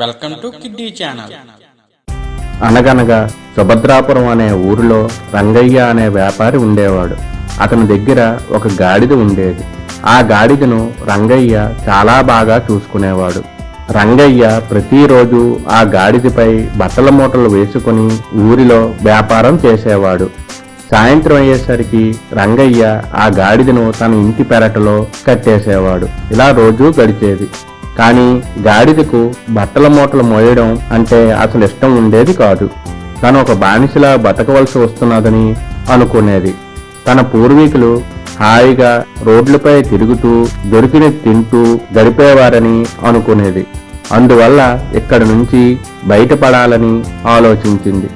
Welcome to kiddy channel అనగనగా సుభద్రాపురం అనే ఊరిలో రంగయ్య అనే వ్యాపారి ఉండేవాడు. అతని దగ్గర ఒక గాడిద ఉండేది. ఆ గాడిదను రంగయ్య చాలా బాగా చూసుకునేవాడు. రంగయ్య ప్రతిరోజు ఆ గాడిదపై బట్టల మూటలు వేసుకుని ఊరిలో వ్యాపారం చేసేవాడు. సాయంత్రం అయ్యేసరికి రంగయ్య ఆ గాడిదను తన ఇంటి పెరటలో కట్టేసేవాడు. ఇలా రోజూ గడిచేది. కానీ గాడిదకు బట్టల మూటలు మోయడం అంటే అసలు ఇష్టం ఉండేది కాదు. తను ఒక బానిసలా బతకవలసి వస్తున్నదని అనుకునేది. తన పూర్వీకులు హాయిగా రోడ్లపై తిరుగుతూ దొరికినది తింటూ గడిపేవారని అనుకునేది. అందువల్ల ఇక్కడ నుంచి బయటపడాలని ఆలోచించింది.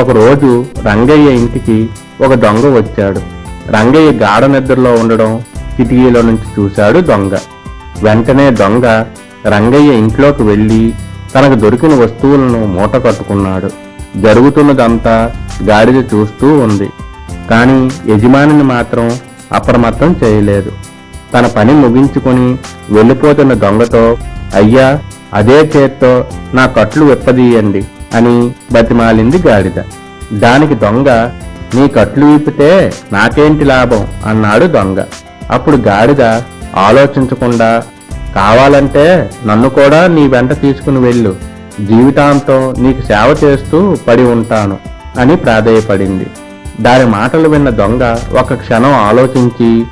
ఒకరోజు రంగయ్య ఇంటికి ఒక దొంగ వచ్చాడు. రంగయ్య గాఢ నిద్రలో ఉండడం కిటికీలో నుంచి చూశాడు దొంగ. వెంటనే దొంగ రంగయ్య ఇంట్లోకి వెళ్ళి తనకు దొరికిన వస్తువులను మూట కట్టుకున్నాడు. జరుగుతున్నదంతా గాడిద చూస్తూ ఉంది. కానీ యజమానిని మాత్రం అప్రమత్తం చేయలేదు. తన పని ముగించుకొని వెళ్ళిపోతున్న దొంగతో అయ్యా అదే చేత్తో నా కట్లు విప్పదీయండి అని బతిమాలింది గాడిద. దానికి దొంగ నీ కట్లు విప్పితే నాకేంటి లాభం? అన్నాడు దొంగ. అప్పుడు గాడిద ఆలోచించకుండా కావాలంటే నన్ను కూడా నీ వెంట తీసుకుని వెళ్ళు. జీవితాంతం నీకు సేవ చేస్తూ పడి ఉంటాను అని ప్రాధేయపడింది. దాని మాటలు విన్న దొంగ ఒక క్షణం ఆలోచించి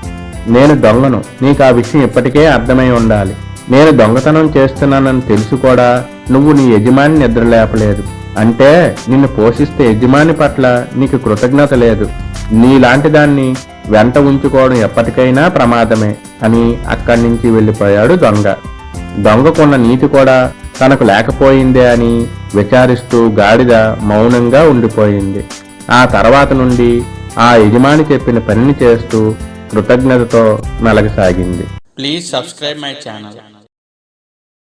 నేను దొంగను. నీకు ఆ విషయం ఇప్పటికే అర్థమై ఉండాలి. నేను దొంగతనం చేస్తున్నానని తెలుసు కూడా నువ్వు నీ యజమాని నిద్రలేపలేదు అంటే నిన్ను పోషిస్తే యజమాని పట్ల నీకు కృతజ్ఞత లేదు. నీలాంటి దాన్ని వెంట ఉంచుకోవడం ఎప్పటికైనా ప్రమాదమే అని అక్కడి నుంచి వెళ్ళిపోయాడు దొంగ. దొంగకున్న నీతి కూడా తనకు లేకపోయిందే అని విచారిస్తూ గాడిద మౌనంగా ఉండిపోయింది. ఆ తర్వాత నుండి ఆ యజమాని చెప్పిన పనిని చేస్తూ కృతజ్ఞతతో మెలగసాగింది ప్లీజ్ సబ్స్క్రైబ్ మై ఛానల్